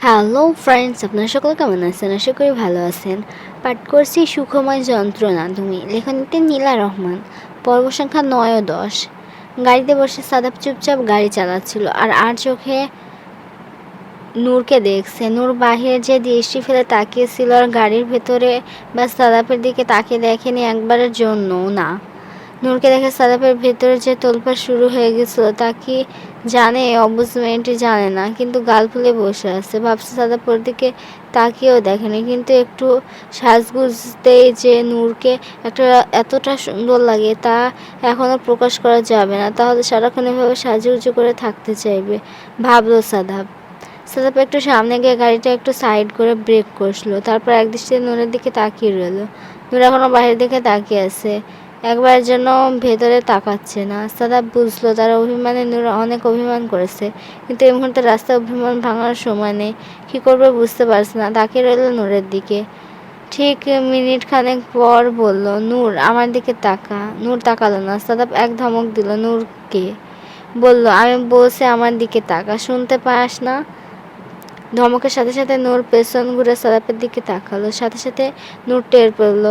Hello friends আপনারা সকলে কেমন আছেন? আশা করি ভালো আছেন। পাঠ করছি সুখময় যন্ত্রণা। তুমি লেখনীতে নীলা রহমান। পর্ব সংখ্যা নয় ও দশ। গাড়িতে বসে সাদাব চুপচাপ গাড়ি চালাচ্ছিল আর আর চোখে নূরকে দেখছে। নূর বাহিরে যে দৃষ্টি ফেলে তাকিয়েছিল আর গাড়ির ভেতরে বা সাদাপের দিকে তাকিয়ে দেখেনি একবারের জন্যও না। নূরকে দেখে সাদাপের ভেতরে যে তোলপাড় শুরু হয়ে গেছিল তা কি জানে অবুজ মেয়েটি জানে না, কিন্তু গাল ফুলে বসে আছে। ভাবছে সাদাপের দিকে তাকিয়েও দেখেনি, কিন্তু একটু সাজগুজতেই যে নূরকে একটা এতটা সুন্দর লাগে তা এখনও প্রকাশ করা যাবে না। তাহলে সারাক্ষণ এভাবে সাজুগুজু করে থাকতে চাইবে, ভাবলো সাদাপ সাদাপ একটু সামনে গিয়ে গাড়িটা একটু সাইড করে ব্রেক কষলো, তারপর একদৃষ্টিতে নূরের দিকে তাকিয়ে রইল। নূর এখনও বাইরের দিকে তাকিয়ে আছে। একবার যেন ভেতরে তাকাচ্ছে না। সাদাব বুঝলো তার অভিমানে নূর অনেক অভিমান করেছে, কিন্তু এই মুহূর্তে রাস্তায় অভিমান ভাঙার সময় নেই। কী করবে বুঝতে পারছে না, তাকিয়ে রইল নূরের দিকে। ঠিক মিনিট খানেক পর বলল, নূর, আমার দিকে তাকা। নূর তাকালো না, সাদাব এক ধমক দিল নূরকে। বলল, আমি বলছি আমার দিকে তাকা, শুনতে পাস না? ধমকের সাথে সাথে নূর পেছন ঘুরে সাদাপের দিকে তাকালো। সাথে সাথে নূর টের পেল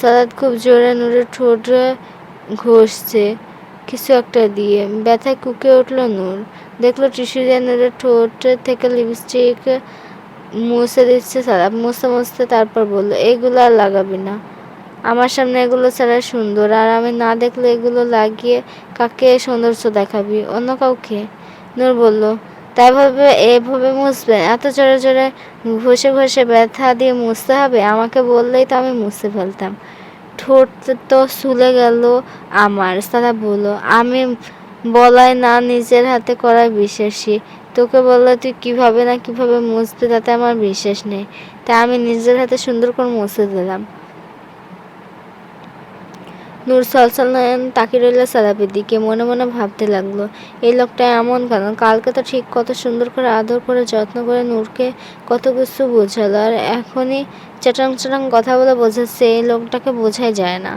সাদাত খুব জোরে নূরের ঠোঁট ঘষছে। কিছু একটা দিয়ে। ব্যথায় কুকে উঠল নূর। দেখল টিস্যু দিয়ে নূরের ঠোঁট থেকে লিপস্টিক মুছে দিচ্ছে সাদাব মুছতে মুছতে তারপর বলল, এগুলো আর লাগাবি না। আমার সামনে এগুলো ছাড়া সুন্দর। আর আমি না দেখলে এগুলো লাগিয়ে কাকে সৌন্দর্য দেখাবি? অন্য কাউকে? নূর বলল তাই ভাবে, এভাবে মুছবে? এত জোরে জোরে ঘষে ঘষে ব্যথা দিয়ে মুছতে হবে? আমাকে বললেই তো আমি মুছে ফেলতাম। ঠোঁট তো শুলে গেল আমার সাদা বলল আমি বলাই না, নিজের হাতে করার বিশ্বাসী। তোকে বললে তুই কীভাবে না কীভাবে মুছবে তাতে আমার বিশ্বাস নেই। তাই আমি নিজের হাতে সুন্দর করে মুছে দিলাম। নূর সলসল নয়ন তাকিয়ে রইল সাদাপের দিকে মনে মনে ভাবতে লাগল, এই লোকটা এমন কেন? কালকে তো ঠিক কত সুন্দর করে আদর করে যত্ন করে নূরকে কত কিছু বোঝালো, আর এখনই চাটাং চাটাং কথা বলে বোঝাচ্ছে, এই লোকটাকে বোঝাই যায় না।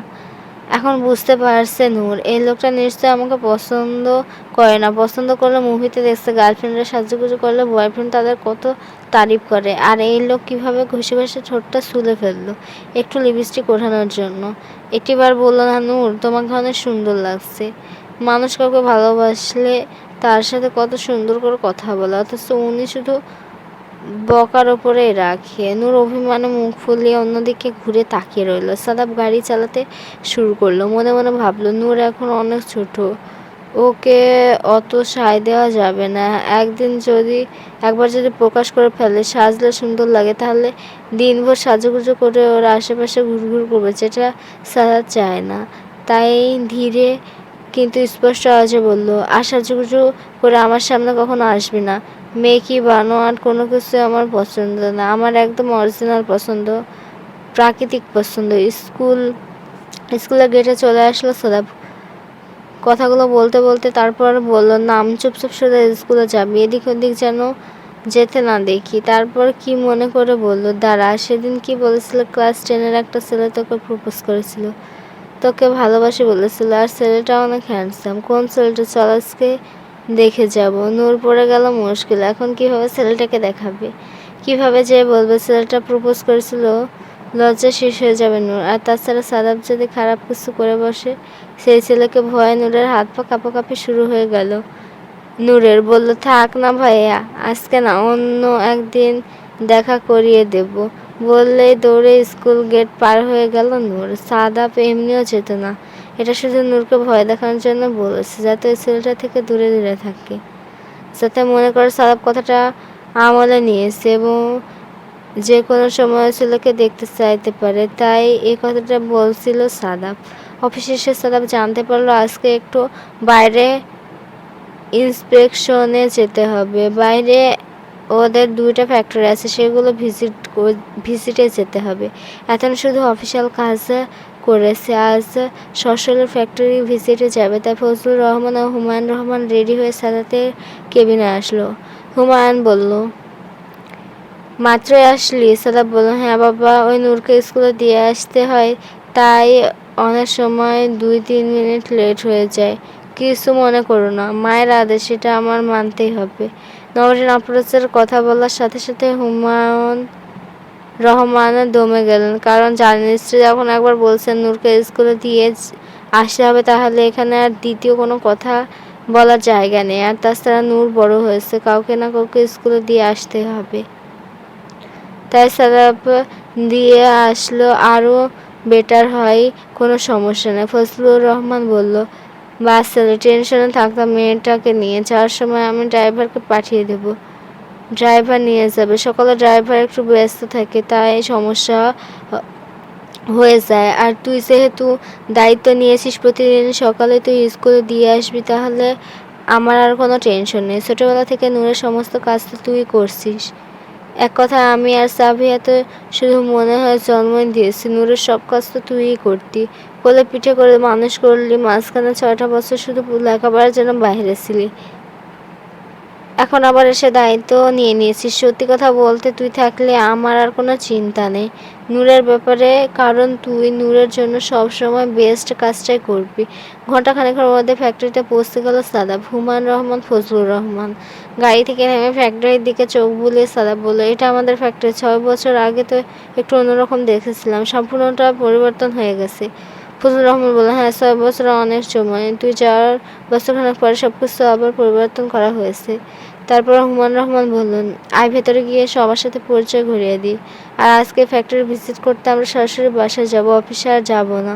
এখন বুঝতে পারছে নূর। এই লোকটা নিশ্চয়ই আমাকে পছন্দ করে না। পছন্দ করলে মুভিতে দেখছে গার্লফ্রেন্ডের সাজুগুজু করলে বয়ফ্রেন্ড তাদের কত তারিফ করে। আর এই লোক কীভাবে ঘষে ঘষে ঠোঁটটা শুলে ফেলল? একটু লিপস্টিক ওঠানোর জন্য। একটিবার বলল, না নূর, তোমাকে অনেক সুন্দর লাগছে। মানুষ কাউকে ভালোবাসলে তার সাথে কত সুন্দর করে কথা বলে। অথচ উনি শুধু বকার ওপরে রাখে। নূর অভিমানে মুখ ফুলিয়ে অন্যদিকে ঘুরে তাকিয়ে রইল। সাদাব গাড়ি চালাতে শুরু করল। মনে মনে ভাবলো, নূর এখন অনেক ছোট। ওকে অত সায় দেওয়া যাবে না। একদিন যদি, একবার যদি প্রকাশ করে ফেলে, সাজলে সুন্দর লাগে। তাহলে দিনভর সাজুগুজু করে ওর আশেপাশে ঘুরঘুর করবে, যেটা সাদা চায় না। তাই ধীরে কিন্তু স্পষ্ট আওয়াজে বলল, আর সাজুগুজু করে আমার সামনে কখনো আসবি না। মেকি বানোয়াট কোনো কিছু আমার পছন্দ না। আমার একদম অরিজিনাল পছন্দ। প্রাকৃতিক পছন্দ। স্কুল, স্কুলের গেটে চলে আসলো সদাব কথাগুলো বলতে বলতে তারপর বলল, নাম চুপচুপ সোজা স্কুলে যাবি। এদিক ওদিক যেন যেতে না দেখি। তারপর কি মনে করে বলল, দাঁড়া, সেদিন কি বলেছিল ক্লাস টেনের একটা ছেলে তোকে প্রপোজ করেছিল। তোকে ভালোবাসি বলেছিল। আর ছেলেটা অনেক হ্যান্ডসাম কোন ছেলেটা? চল আজকে দেখে যাব। নূর পড়ে গেল মুশকিল। এখন কীভাবে ছেলেটাকে দেখাবে। কীভাবে যে বলবে? ছেলেটা প্রপোজ করেছিল। লজ্জা শেষ হয়ে যাবে নূর। আর তাছাড়া সাদাব যদি খারাপ কিছু করে বসে, সেই ছেলেকে ভয়ে নূরের হাত পা কাঁপাকাঁপি শুরু হয়ে গেল। নূরের বলল, থাক না ভাইয়া, আজকে না, অন্য একদিন দেখা করিয়ে দেব। বললেই দৌড়ে স্কুল গেট পার হয়ে গেল নূর। সাদাপ এমনিও যেত না। এটা শুধু নূরকে ভয় দেখানোর জন্য বলেছে, যাতে ওই ছেলেটা থেকে দূরে দূরে থাকে, যাতে মনে করে সাদাপ কথাটা আমলে নিয়েছে এবং যে কোনো সময় ছেলেকে দেখতে চাইতে পারে। তাই এই কথাটা বলছিল সাদাপ অফিসে এসে সাদাপ জানতে পারল আজকে একটু বাইরে ইন্সপেকশনে যেতে হবে। বাইরে ওদের দুইটা ফ্যাক্টরি আছে, সেগুলো ভিজিট ভিজিটে যেতে হবে। এখন শুধু অফিসিয়াল কাজ করেছে। আজ সশলের ফ্যাক্টরি ভিজিটে যাবে। তাই ফজলুর রহমান ও হুমায়ুন রহমান রেডি হয়ে সাদাতের কেবিনে আসলো। হুমায়ুন বলল, মাত্রই আসলি? সাদাব বলল হ্যাঁ বাবা, ওই নূরকে স্কুলে দিয়ে আসতে হয়। তাই অনেক সময় দুই তিন মিনিট লেট হয়ে যায়। কিছু মনে করো না, মায়ের আদেশ সেটা আমার মানতেই হবে। নবরিন অপ্রচার কথা বলার সাথে সাথে হুমায়ুন রহমান দমে গেলেন। কারণ জানেন স্ত্রী যখন একবার বলছেন নূরকে স্কুলে দিয়ে আসতে হবে, তাহলে এখানে আর দ্বিতীয় কোনো কথা বলার জায়গা নেই। আর তাছাড়া নূর বড় হয়েছে, কাউকে না কাউকে স্কুলে দিয়ে আসতে হবে। তাই সালাপ দিয়ে আসলো আরও বেটার হয়, কোনো সমস্যা নেই। ফজলুর রহমান বলল, বাস টেনশনে থাকতাম মেয়েটাকে নিয়ে যাওয়ার সময় আমি ড্রাইভারকে পাঠিয়ে দেব। ড্রাইভার নিয়ে যাবে। সকালে ড্রাইভার একটু ব্যস্ত থাকে, তাই সমস্যা হয়ে যায়। আর তুই যেহেতু দায়িত্ব নিয়েছিস প্রতিদিন সকালে তুই স্কুলে দিয়ে আসবি, তাহলে আমার আর কোনো টেনশন নেই। ছোটোবেলা থেকে নূরের সমস্ত কাজ তো তুই করছিস। এক কথা, আমি আর সাবিয়া তো শুধু মনে হয় জন্মই দিয়েছি। নূরের সব কাজ তো তুইই করতি। কোলে পিঠে করে মানুষ করলি, মাঝখানে ছয়টা বছর শুধু লেখাপড়ার জন্য বাইরে ছিলি। এখন আবার এসে দায়িত্ব নিয়ে নিয়েছিস। সত্যি কথা বলতে তুই থাকলে আমার আর কোনো চিন্তা নেই। নূরের ব্যাপারে কারণ তুই নূরের জন্য সব সময় বেস্ট কাজটাই করবি। ঘন্টাখানেকের মধ্যে ফ্যাক্টরিতে পৌঁছে গেল সাদাব। হুমান রহমান, ফজলুর রহমান। গাড়ি থেকে নেমে ফ্যাক্টরির দিকে চোখ বুলিয়ে সাদাব বলল, এটা আমাদের ফ্যাক্টরি ছয় বছর আগে তো একটু অন্যরকম দেখেছিলাম। সম্পূর্ণটা পরিবর্তন হয়ে গেছে। ফজলুর রহমান বলল হ্যাঁ ছয় বছর অনেক সময়। তুই যাওয়ার বছরখানেক পরে সব কিছু আবার পরিবর্তন করা হয়েছে। তারপর হুমান রহমান বললেন, আয় ভেতরে গিয়ে সবার সাথে পরিচয় ঘুরিয়ে দিই আর আজকে ফ্যাক্টরি ভিজিট করতে আমরা সরাসরি বাসায় যাব, অফিসে আর যাব না।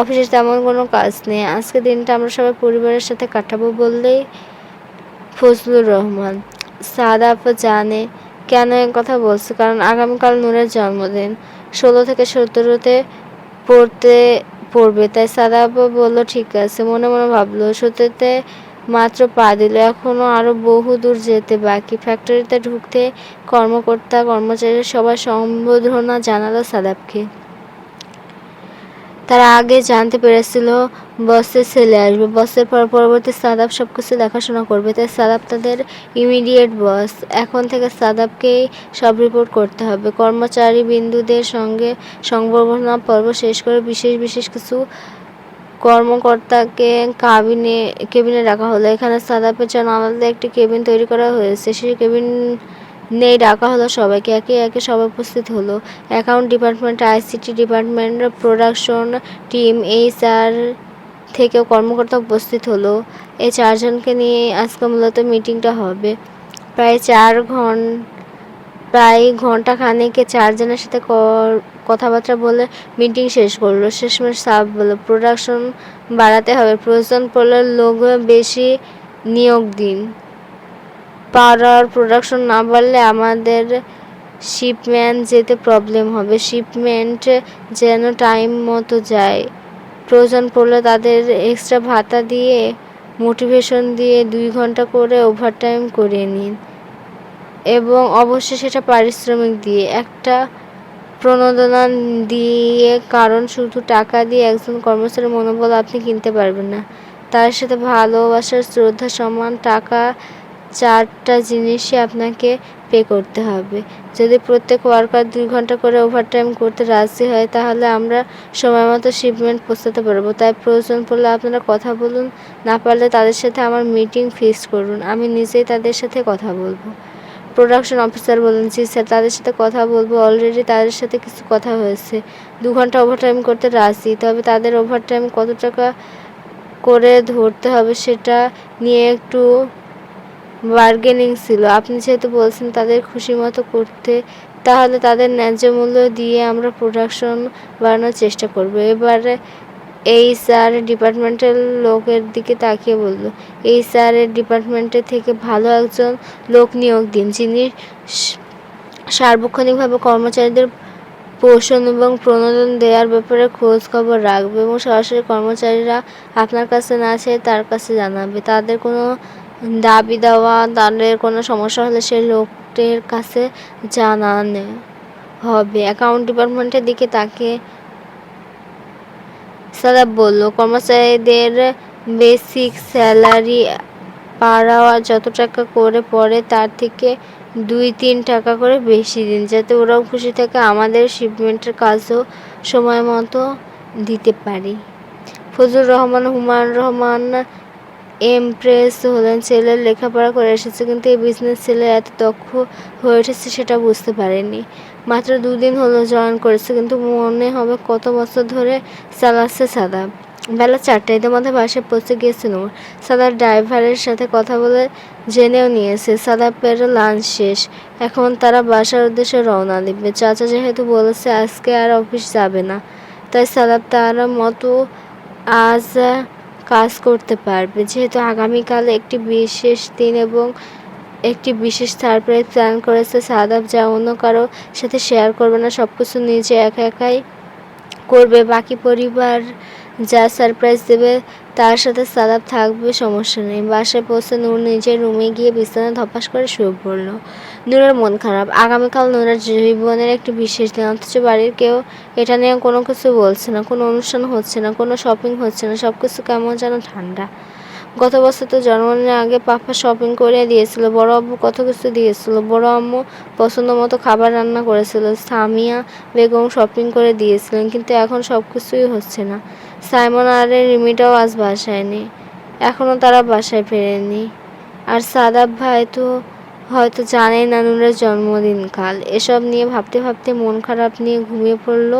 অফিসে তেমন কোনো কাজ নেই। আজকে দিনটা আমরা সবাই পরিবারের সাথে কাটাবো বললেই ফজলুর রহমান। সাদাফ জানে কেন এ কথা বলছে, কারণ আগামীকাল নূরের জন্মদিন। ষোলো থেকে সতেরোতে পড়তে পড়বে। তাই সাদাব বলল, ঠিক আছে। মনে মনে ভাবলো, সত্যিতে মাত্র পা দিল। এখনও আরও বহু দূর যেতে বাকি। ফ্যাক্টরিতে ঢুকতে কর্মকর্তা কর্মচারী সবার সম্বোধনা জানালো সাদাবকে তারা আগে জানতে পেরেছিল বসের ছেলে আসবে। বসের পর পরবর্তী সাদাব সব কিছু দেখাশোনা করবে। তাই সাদাব তাদের ইমিডিয়েট বস এখন থেকে সাদাবকেই সব রিপোর্ট করতে হবে। কর্মচারী বিন্দুদের সঙ্গে সংবর্ধনা পর্ব শেষ করে বিশেষ বিশেষ কিছু কর্মকর্তাকে কাবিনে কেবিনে রাখা হলো। এখানে সাদাপের জন্য আলাদা একটি কেবিন তৈরি করা হয়েছে। সেই কেবিন নেই ডাকা হলো সবাইকে। একে একে সবাই উপস্থিত হলো। Account department ICT department production team HR থেকেও কর্মকর্তা উপস্থিত হলো। এই চারজনকে নিয়ে আজকে মূলত মিটিংটা হবে। প্রায় চার ঘন প্রায় ঘণ্টা খানেকে চারজনের সাথে কথাবার্তা বলে মিটিং শেষ করল। শেষমেশ সাব বলল প্রোডাকশন বাড়াতে হবে। প্রয়োজন পড়লে লোক বেশি নিয়োগ দিন। পাওয়ার প্রোডাকশন না বাড়লে আমাদের শিপমেন্ট যেতে প্রবলেম হবে। শিপমেন্ট যেন টাইম মতো যায়। প্রয়োজন পড়লে তাদের এক্সট্রা ভাতা দিয়ে মোটিভেশন দিয়ে দুই ঘণ্টা করে ওভারটাইম করে নিন। এবং অবশ্যই সেটা পারিশ্রমিক দিয়ে। একটা প্রণোদনা দিয়ে কারণ শুধু টাকা দিয়ে একজন কর্মচারীর মনোবল আপনি কিনতে পারবেন না। তার সাথে ভালোবাসার শ্রদ্ধা সম্মান টাকা, চারটা জিনিসই আপনাকে পে করতে হবে। যদি প্রত্যেক ওয়ার্কার দুই ঘণ্টা করে ওভারটাইম করতে রাজি হয়, তাহলে আমরা সময় মতো শিপমেন্ট পৌঁছাতে পারব। তাই প্রয়োজন পড়লে আপনারা কথা বলুন, না পারলে তাদের সাথে আমার মিটিং ফিক্স করুন। আমি নিজেই তাদের সাথে কথা বলব। প্রোডাকশন অফিসার বলেন, জি স্যার, তাদের সাথে কথা বলব। অলরেডি তাদের সাথে কিছু কথা হয়েছে। দু ঘণ্টা ওভারটাইম করতে রাজি। তবে তাদের ওভারটাইম কত টাকা করে ধরতে হবে সেটা নিয়ে একটু বার্গেনিং ছিল। আপনি যেহেতু বলছেন তাদের খুশি মতো করতে, তাহলে তাদের ন্যায্য মূল্য দিয়ে আমরা প্রোডাকশন বাড়ানোর চেষ্টা করব। এবারে এই স্যার ডিপার্টমেন্টের লোকের দিকে তাকিয়ে বলল এই স্যারের ডিপার্টমেন্টের থেকে ভালো একজন লোক নিয়োগ দিন, যিনি সার্বক্ষণিকভাবে কর্মচারীদের পোষণ এবং প্রণোদন দেওয়ার ব্যাপারে খোঁজ খবর রাখবে এবং সরাসরি কর্মচারীরা আপনার কাছে না আছে তার কাছে জানাবে। তাদের কোনো দাবি দেওয়া, তাদের কোনো সমস্যা হলে সেই লোকটির কাছে জানানো হবে। অ্যাকাউন্ট ডিপার্টমেন্টের দিকে তাকে সাদাব বলল, কর্মচারীদের বেসিক স্যালারি পাড়াওয়া যত টাকা করে পড়ে তার থেকে দুই তিন টাকা করে বেশি দিন, যাতে ওরাও খুশি থাকে আমাদের শিপমেন্টের কাজও সময় মতো দিতে পারি। ফজলুর রহমান, হুমায়ুন রহমান এমপ্রেস হলেন ছেলের লেখাপড়া করে এসেছে, কিন্তু এই বিজনেস ছেলে এত দক্ষ হয়ে উঠেছে সেটা বুঝতে পারেনি। মাত্র দুদিন হলো জয়েন করেছে, কিন্তু মনে হবে কত বছর ধরে চালাচ্ছে সাদাব বেলা চারটায়। মধ্যে বাসায় পৌঁছে গিয়েছে নূর সাদাব ড্রাইভারের সাথে কথা বলে জেনেও নিয়েছে সাদাবের লাঞ্চ শেষ। এখন তারা বাসার উদ্দেশ্যে রওনা দিবে। চাচা যেহেতু বলেছে, আজকে আর অফিস যাবে না। তাই সাদাব তার মতো আজ কাজ করতে পারবে। যেহেতু আগামীকাল একটি বিশেষ দিন এবং একটি বিশেষ সারপ্রাইজ প্ল্যান করেছে সাদাব, যা অন্য কারও সাথে শেয়ার করবে না সব কিছু নিজে একা একাই করবে। বাকি পরিবার যা সারপ্রাইজ দেবে, তার সাথে সাদাব থাকবে, সমস্যা নেই। বাসায় পৌঁছে নূর নিজের রুমে গিয়ে বিছানায় ধপাস করে শুয়ে পড়ল। নূরের মন খারাপ। আগামীকাল নূরের জীবনের একটি বিশেষ দিন, অথচ বাড়ির কেউ এটা নিয়ে কোনো কিছু বলছে না, কোনো অনুষ্ঠান হচ্ছে না, কোনো শপিং হচ্ছে না সব কিছু কেমন যেন ঠান্ডা। গত বছর তো জন্মদিনের আগে পাপা শপিং করে দিয়েছিল, বড় আব্বু কত কিছু দিয়েছিল, বড় আম্মু পছন্দ মতো খাবার রান্না করেছিল, সামিয়া বেগম শপিং করে দিয়েছিলেন, কিন্তু এখন সব কিছুই হচ্ছে না। সাইমন আর রিমিটাও আজ বাসায় নেই এখনও তারা বাসায় ফেরেনি। আর সাদাব ভাই তো হয়তো জানে না জন্মদিন কাল এসব নিয়ে ভাবতে ভাবতে মন খারাপ নিয়ে ঘুমিয়ে পড়ল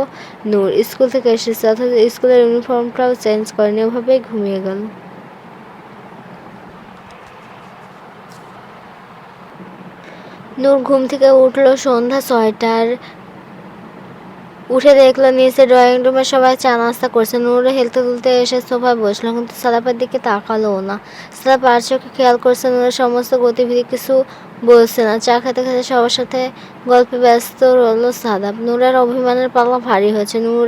নূর। স্কুল থেকে এসেছে, অথচ স্কুলের ইউনিফর্মটাও চেঞ্জ করেনি ওভাবে ঘুমিয়ে গেল। নূর ঘুম থেকে উঠল সন্ধ্যা ছয়টার উঠে দেখল, নিচে ড্রয়িং রুমে সবাই চা নাস্তা করছে। নূরে হেলতে তুলতে এসে সোফায় বসল, কিন্তু সালাপের দিকে তাকালো না। সালাপ আর চোখে খেয়াল করছে নূরের সমস্ত গতিবিধি, কিছু বলছে না। চা খেতে খেতে সবার সাথে গল্পে ব্যস্ত রইল সাদাব নূরের অভিমানের পাল্লা ভারী হয়েছে। নূর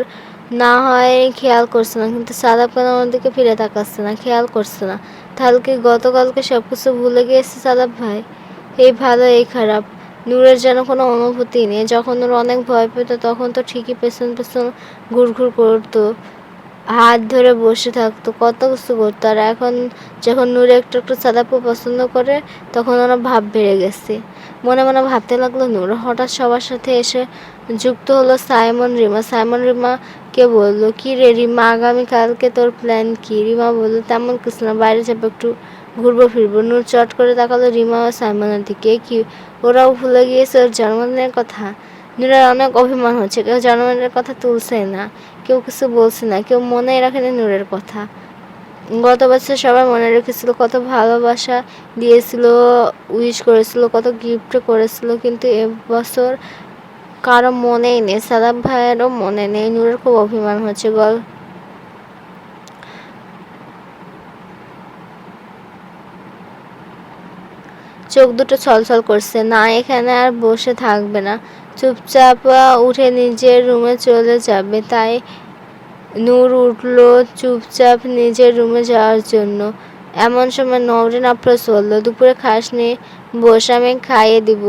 না হয় খেয়াল করছে না, কিন্তু সাদাব কেন ওর দিকে ফিরে তাকাচ্ছে না, খেয়াল করছে না। তাহলে কি গতকালকে সব কিছু ভুলে গিয়েছে সাদাব ভাই? এই ভালো এই খারাপ। নূরের যেন কোনো অনুভূতি নেই। যখন ওর অনেক ভয় পেত, তখন তো ঠিকই পেছন পেছন ঘুরঘুর করতো, হাত ধরে বসে থাকতো, কত কিছু করতো। আর এখন যখন নূরে একটু একটু সাদাপু পছন্দ করে, তখন ওরা ভাব বেড়ে গেছে। মনে মনে ভাবতে লাগল, নূর হঠাৎ সবার সাথে এসে যুক্ত হলো সাইমন রিমা। সাইমন রিমা কে বলল? কি রে রিমা, আগামীকালকে তোর প্ল্যান কি? রিমা বলল, তেমন কিছু না, বাইরে যাব একটু ঘুরবো, ফিরবো। নূর চট করে তাকালো রিমা ও সাইমনের দিকে। কি, ওরাও ভুলে গিয়েছে ওর জন্মদিনের কথা? নূরের অনেক অভিমান হচ্ছে, কেউ জন্মদিনের কথা তুলছে না, কেউ কিছু বলছে না, কেউ মনে রাখেনি নূরের কথা। গত বছর সবাই মনে রেখেছিল, কত ভালোবাসা দিয়েছিল, উইশ করেছিল, কত গিফট করেছিল, কিন্তু এবছর কারও মনেই নেই, সাদাব ভাইয়েরও মনে নেই, নূরের খুব অভিমান হচ্ছে। গল চোখ দুটো ছলছল করছে। না, এখানে আর বসে থাকবে না। চুপচাপ উঠে নিজের রুমে চলে যাবে। তাই নূর উঠল চুপচাপ নিজের রুমে যাওয়ার জন্য। এমন সময় নবরিন আপ্রোচ বলল, দুপুরে খাস নি, বসে, আমি খাইয়ে দিব।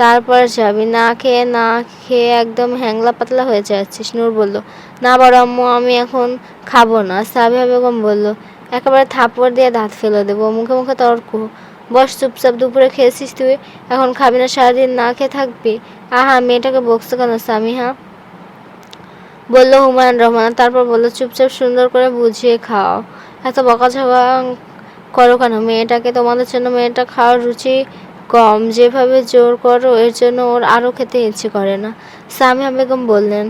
তারপর যাবি। না খেয়ে না খেয়ে একদম হ্যাংলা পাতলা হয়ে যাচ্ছিস। নূর বলল, না বড় আম্মু, আমি এখন খাব না। সাবিয়া বেগম বলল, একেবারে থাপড় দিয়ে দাঁত ফেলে দেবো। মুখে মুখে তর্ক বস চুপচাপ দুপুরে খেয়েছিস তুই? এখন খাবি না, সারাদিন না খেয়ে থাকবি? আহা, মেয়েটাকে বকছো কেন সামিহা? বলল হুমায়ুন রহমান, তারপর বলল চুপচাপ সুন্দর করে বুঝিয়ে খাও। এত বকাঝকা করো কেন? মেয়েটাকে তোমাদের জন্য মেয়েটা খাওয়ার রুচি কম, যেভাবে জোর করো, এর জন্য ওর আরও খেতে ইচ্ছে করে না। সামিয়া বেগম বললেন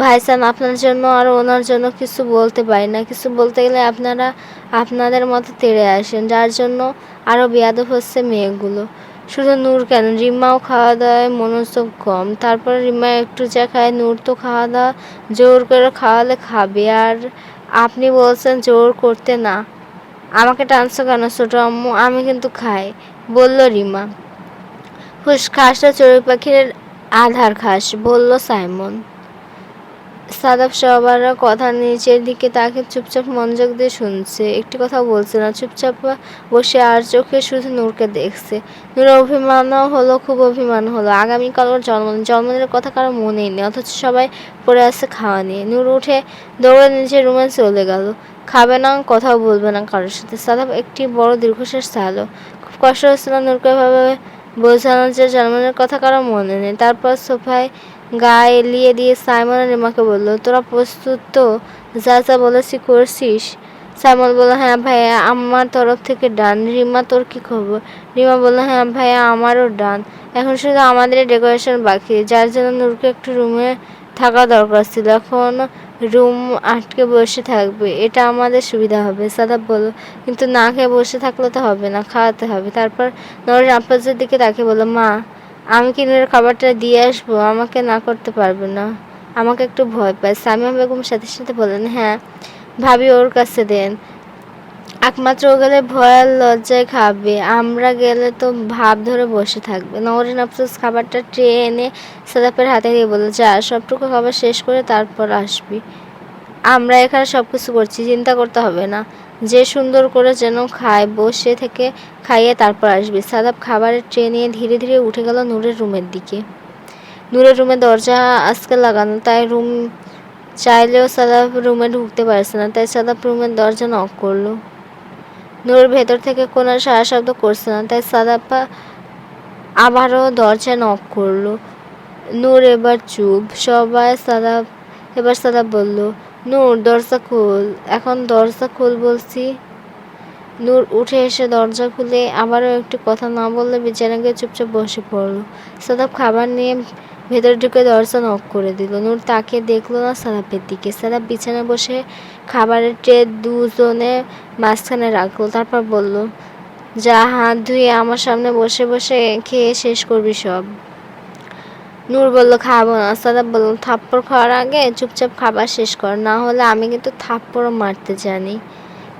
ভাইসান আপনার জন্য আর ওনার জন্য কিছু বলতে পারি না। কিছু বলতে গেলে আপনারা আপনাদের মতো তেড়ে আসেন, যার জন্য আরও বেয়াদব হচ্ছে মেয়েগুলো। শুধু নূর কেন? রিম্মাও খাওয়া দাওয়ায় মনোযোগ কম। তারপর রিম্মা একটু যা খায়, নূর তো খাওয়া দাওয়া জোর করে খাওয়ালে খাবে। আর আপনি বলছেন জোর করতে না। আমাকে টানছো কেন ছোটো আম্মু? আমি কিন্তু খাই, বলল রিমা হুস খাসটা চড়ুই পাখির আধার খাস, বলল সাইমন। সাদাব সবার কথা নিচের দিকে তাকে চুপচাপ মনোযোগ দিয়ে শুনছে। একটি কথা বলছে না, চুপচাপ বসে আর চোখে শুধু নূরকে দেখছে। নূরের অভিমানও হলো, খুব অভিমান হলো। আগামীকাল ওর জন্মদিন জন্মদিনের কথা কারও মনেই নেই, অথচ সবাই পড়ে আছে খাওয়া নিয়ে। নূর উঠে দৌড়ে নিজের রুমে চলে গেল। খাবে না, কথাও বলবে না কারোর সাথে। সাদাব একটি বড় দীর্ঘশ্বাস চালো খুব কষ্ট হচ্ছিল নূরকে ভাবে বোঝানো যে জন্মদিনের কথা কারও মনে নেই। তারপর সোফায় গা এলিয়ে দিয়ে সাইমন আর রিমাকে বলল, তোরা প্রস্তুত তো? যা যা বলেছি করছিস? সাইমন বলল হ্যাঁ ভাইয়া, আমার তরফ থেকে ডান। রিমা, তোর কি খবর? রিমা বলল হ্যাঁ ভাইয়া, আমারও ডান। এখন শুধু আমাদের ডেকোরেশন বাকি। যার জন্য নূরকে একটু রুমে থাকা দরকার ছিল। এখন রুম আটকে বসে থাকবে। এটা আমাদের সুবিধা হবে। সাদাব বলল, কিন্তু না খেয়ে বসে থাকলে তো হবে না, খাওয়াতে হবে। তারপর নরের আপ্পাজের দিকে তাকে বলল, মা আমি কি নূরের খাবারটা দিয়ে আসব, আমাকে না করতে পারবে না। আমাকে একটু ভয় পায়। সামিয়া বেগম সাথে সাথে বলেন হ্যাঁ ভাবি ওর কাছে দেন। একমাত্র ও গেলে ভয় আর লজ্জায় খাবে। আমরা গেলে তো ভাব ধরে বসে থাকবে। নওরিন আফসোস খাবারটা ট্রে এনে সাদাপের হাতে দিয়ে বলল, যা, সবটুকু খাবার শেষ করে তারপর আসবি। আমরা এখানে সব কিছু করছি, চিন্তা করতে হবে না। যে সুন্দর করে যেন খায়, বসে থেকে খাইয়ে তারপর আসবি। সাদাপ খাবারের ট্রে নিয়ে ধীরে ধীরে উঠে গেল নূরের রুমের দিকে। নূরের রুমে দরজা আজকে লাগানো, তাই রুম চাইলেও সাদাপ রুমে ঢুকতে পারছে না, তাই সাদাপ রুমের দরজা নক করল। নূরের ভেতর থেকে কোনো সারা শব্দ করছে না, তাই সাদাপা আবারও দরজা নক করল। নূর এবার চুপ, সবাই সাদাপ এবার সাদাপ বলল নূর, দরজা খোল। এখন দরজা খোল বলছি। নূর উঠে এসে দরজা খুলে আবারও একটু কথা না বললে বিছানা গিয়ে চুপচাপ বসে পড়ল। সাদাপ খাবার নিয়ে ভেতর ঢুকে দরজা নক করে দিল। নূর তাকে দেখল না সাদাপের দিকে। সাদাপ বিছানায় বসে খাবারের ট্রে দুজনে মাঝখানে রাখল। তারপর বলল, যা, হাত ধুয়ে আমার সামনে বসে বসে খেয়ে শেষ করবি সব। নূর বলল, খাব না। সাদাব বলল, থাপ্পড় খাওয়ার আগে চুপচাপ খাবার শেষ কর, না হলে আমি কিন্তু থাপ্পড়ও মারতে জানি।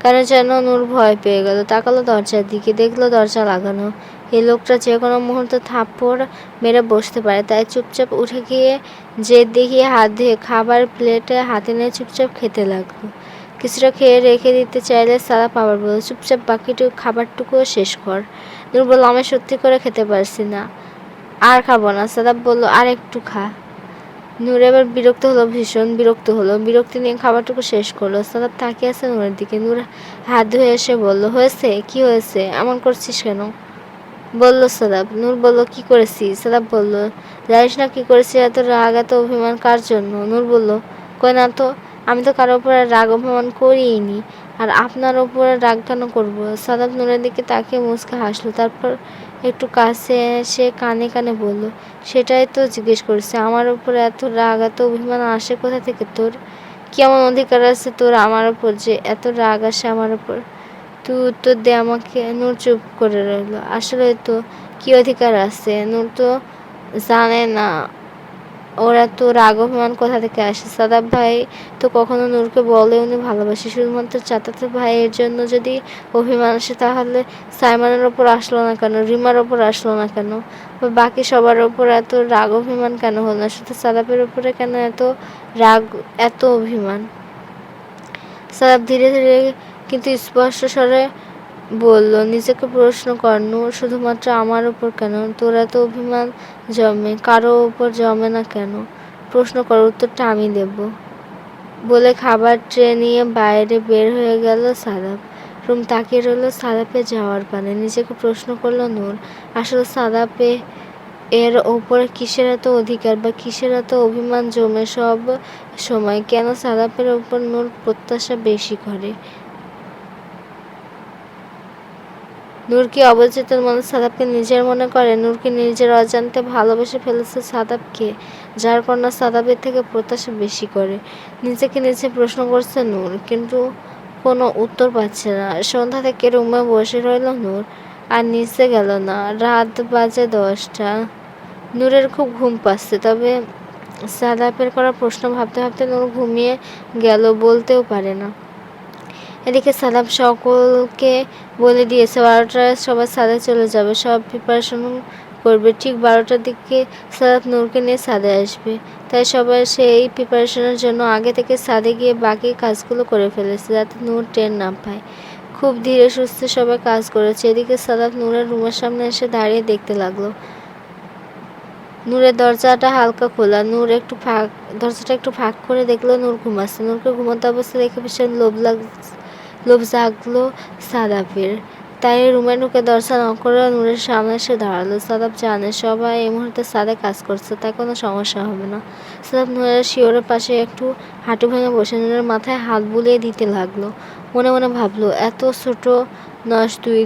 কেন যেন নূর ভয় পেয়ে গেল, তাকালো দরজার দিকে, দেখল দরজা লাগানো। এই লোকটা যে কোনো মুহূর্তে থাপ্পড় মেরে বসতে পারে, তাই চুপচাপ উঠে গিয়ে যে দেখিয়ে হাত ধুয়ে খাবার প্লেটে হাতে নিয়ে চুপচাপ খেতে লাগল। কিছুটা খেয়ে রেখে দিতে চাইলে সাদা পাবার বলল, চুপচাপ বাকিটুকু খাবারটুকুও শেষ কর। নূর বলল, আমি সত্যি করে খেতে পারছি না। আর খাব না। সাদাব বলল, আর একটু খা। নূর এবার বিরক্ত হলো, ভীষণ বিরক্ত হলো। বিরক্তি নিয়ে খাবারটুকু শেষ করল। সাদাব তাকিয়ে আছে নূরের দিকে। নূর হাত ধুয়ে এসে বলল, হয়েছে? কি হয়েছে? এমন করছিস কেন? বলল সাদাব। নূর বলল, কি করেছি? সাদাব বলল, জানিস না কি করেছি? এত রাগ, এত অভিমান কার জন্য? নূর বলল, কই না তো, আমি তো কারোর উপরে রাগ অভিমান করিনি আর আপনার উপরে রাগ কেন করব। সাদাব নূরের দিকে তাকিয়ে মুচকে হাসলো। তারপর একটু কাছে এসে কানে কানে বলল, সেটাই তো জিজ্ঞেস করছে। আমার উপর এত রাগ, এত অভিমান আসে কোথা থেকে তোর? কেমন অধিকার আছে তোর আমার উপর যে এত রাগ আসে আমার উপর? তুই উত্তর দে আমাকে। নূর চুপ করে রইল। আসলে তো কি অধিকার আছে? নূর তো জানে না। ওরা তো রাগ অভিমান কোথা থেকে আসে? সাদাব ভাই তো কখনো নূরকে বলে উনি ভালোবাসে। শুধুমাত্র চাচাতো ভাইয়ের জন্য যদি অভিমান আসে, তাহলে সাইমানের ওপর আসলো না কেন? রিমার ওপর আসলো না কেন? বা বাকি সবার ওপর এত রাগ অভিমান কেন হলো না? শুধু সাদাবের উপরে কেন এত রাগ, এত অভিমান? সাদাব ধীরে ধীরে কিন্তু স্পষ্ট স্বরে বলল, নিজেকে প্রশ্ন কর, নূর, শুধুমাত্র আমার উপর কেন? তোর এত অভিমান জমে কারও উপর জমে না কেন? প্রশ্ন কর, উত্তরটা আমি দেব। বলে খাবার ট্রে নিয়ে বাইরে বের হয়ে গেল সাদাব। রুম তাকিয়ে রইল সাদাপে যাওয়ার পানে। নিজেকে প্রশ্ন করল, নূর, আসলে সাদাপে এর ওপরে কিসের এত অধিকার বা কিসের এত অভিমান জমে সব সময়? কেন সাদাপের ওপর নূর প্রত্যাশা বেশি করে? নূর কি অবচেতন মনে সাদাবকে নিজের মনে করে। নূরকে নিজের অজান্তে ভালোবেসে ফেলেছে সাদাবকে যার কন্যা সাদাবের থেকে প্রত্যাশা বেশি করে। নিজেকে নিজে প্রশ্ন করছে নূর, কিন্তু কোনো উত্তর পাচ্ছে না। সন্ধ্যা থেকে রুমে বসে রইল নূর, আর নিচে গেল না। রাত বাজে দশটা। নূরের খুব ঘুম পাচ্ছে, তবে সাদাপের করা প্রশ্ন ভাবতে ভাবতে নূর ঘুমিয়ে গেল বলতেও পারে না। এদিকে সাদাব সকলকে বলে দিয়েছে বারোটায় সবার সাদে চলে যাবে, সব প্রিপারেশন করবে। ঠিক বারোটার দিকে সাদাব নূরকে নিয়ে সাদে আসবে। তাই সবাই সেই প্রিপারেশনের জন্য আগে থেকে সাদে গিয়ে বাকি কাজগুলো করে ফেলেছে, যাতে নূর ট্রেন না পায়। খুব ধীরে সুস্থে সবাই কাজ করেছে। এদিকে সাদাব নূরের রুমের সামনে এসে দাঁড়িয়ে দেখতে লাগল। নূরের দরজাটা হালকা খোলা। নূর একটু ফাঁক, দরজাটা একটু ফাঁক করে দেখল নূর ঘুমাচ্ছে। নূরকে ঘুমন্ত অবস্থা দেখে ভীষণ লোভ লাগ লোভ জাগলো সাদাপের। তাই রুমে ঢুকে দরজা করে নূরের সামনে এসে দাঁড়াল। সাদাব জানে সবাই এই মুহূর্তে সাদে কাজ করছে, তাই কোনো সমস্যা হবে না। সাদাব নূরের শিওরের পাশে একটু হাঁটু ভেঙে বসে নূরের মাথায় হাত বুলিয়ে দিতে লাগল। মনে মনে ভাবলো, এত ছোট নস তুই,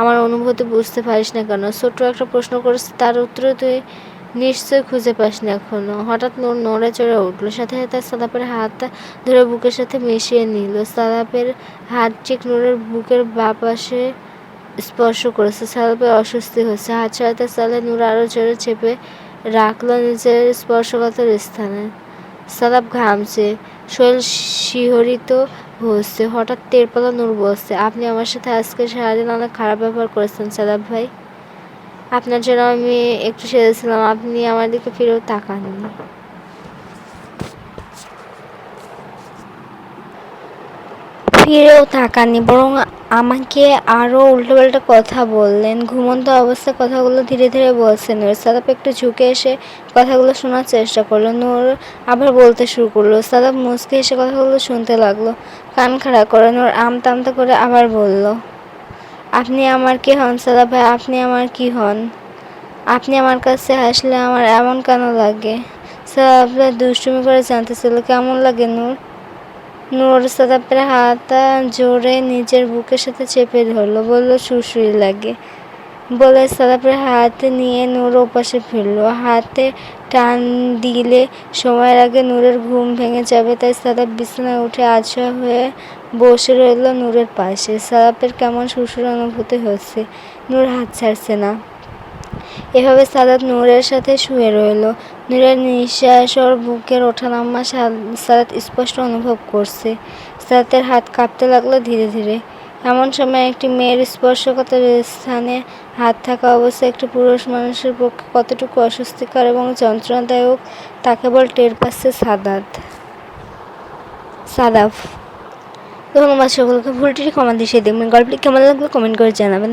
আমার অনুভূতি বুঝতে পারিস না কেন? ছোট্ট একটা প্রশ্ন করেছে, তার উত্তরে তুই নিশ্চয় খুঁজে পাস না এখনও। হঠাৎ নূর নড়ে চড়ে উঠল। সাথে সাথে সাদাপের হাত ধরে বুকের সাথে মিশিয়ে নিল। সাদাপের হাত ঠিক নূরের বুকের বাঁ পাশে স্পর্শ করেছে। সাদাপের অস্বস্তি হচ্ছে। হাত ছাড়াতে সালে নূর আরও জোরে চেপে রাখল নিজের স্পর্শকাতর স্থানে। সাদাপ ঘামছে। শরীর শিহরিত হচ্ছে। হঠাৎ টের পেল নূর বলছে, আপনি আমার সাথে আজকে সারাদিন অনেক খারাপ ব্যবহার করেছেন সাদাপ ভাই। আপনার জন্য আমি একটু সেরেছিলাম আপনি আমার দিকে ফিরেও তাকাননি। ফিরেও তাকাননি, বরং আমাকে আরও উল্টোপাল্টা কথা বললেন। ঘুমন্ত অবস্থায় কথাগুলো ধীরে ধীরে বলছেন নূর। সাদাপ একটু ঝুঁকে এসে কথাগুলো শোনার চেষ্টা করল। নূর আবার বলতে শুরু করল। সাদাপ মুচকে এসে কথাগুলো শুনতে লাগল, কান খাড়া করে। নূর আমতা আমতা করে আবার বলল আপনি আমার কি হন, সাদা ভাই? আপনি আমার কি হন? আপনি আমার কাছে আসলে আমার এমন কেন লাগে? স্যার আপনার দুষ্টুমি করে জানতে ছিল কেমন লাগে নূর? নূর সাদাপের হাত জোরে নিজের বুকের সাথে চেপে ধরলো, বলল, সুশ্রী লাগে। বলে সাদাপের হাত নিয়ে নূর ওপাশে ফিরলো। হাতে টান দিলে সময়ের আগে নূরের ঘুম ভেঙে যাবে, তাই সাদাপ বিছানায় উঠে আছা হয়ে বসে রইল নূরের পাশে। সাদাপের কেমন সুসুর অনুভূতি হচ্ছে, নূর হাত ছাড়ছে না। এভাবে সাদাত নূরের সাথে শুয়ে রইল। নূরের নিঃশ্বাস ওর বুকের ওঠানামা সাদাত স্পষ্ট অনুভব করছে। সাদাতের হাত কাঁপতে লাগল ধীরে ধীরে। এমন সময় একটি মেয়ের স্পর্শকাতর স্থানে হাত থাকা অবস্থায় একটি পুরুষ মানুষের পক্ষে কতটুকু অস্বস্তিকর এবং যন্ত্রণাদায়ক, তা কেবল টের পাচ্ছে সাদাত। সাদাফ। ধন্যবাদ সকলকে ভুলটি কমা দিয়ে দেখবেন গল্পটি কেমন লাগল কমেন্ট করে জানাবেন।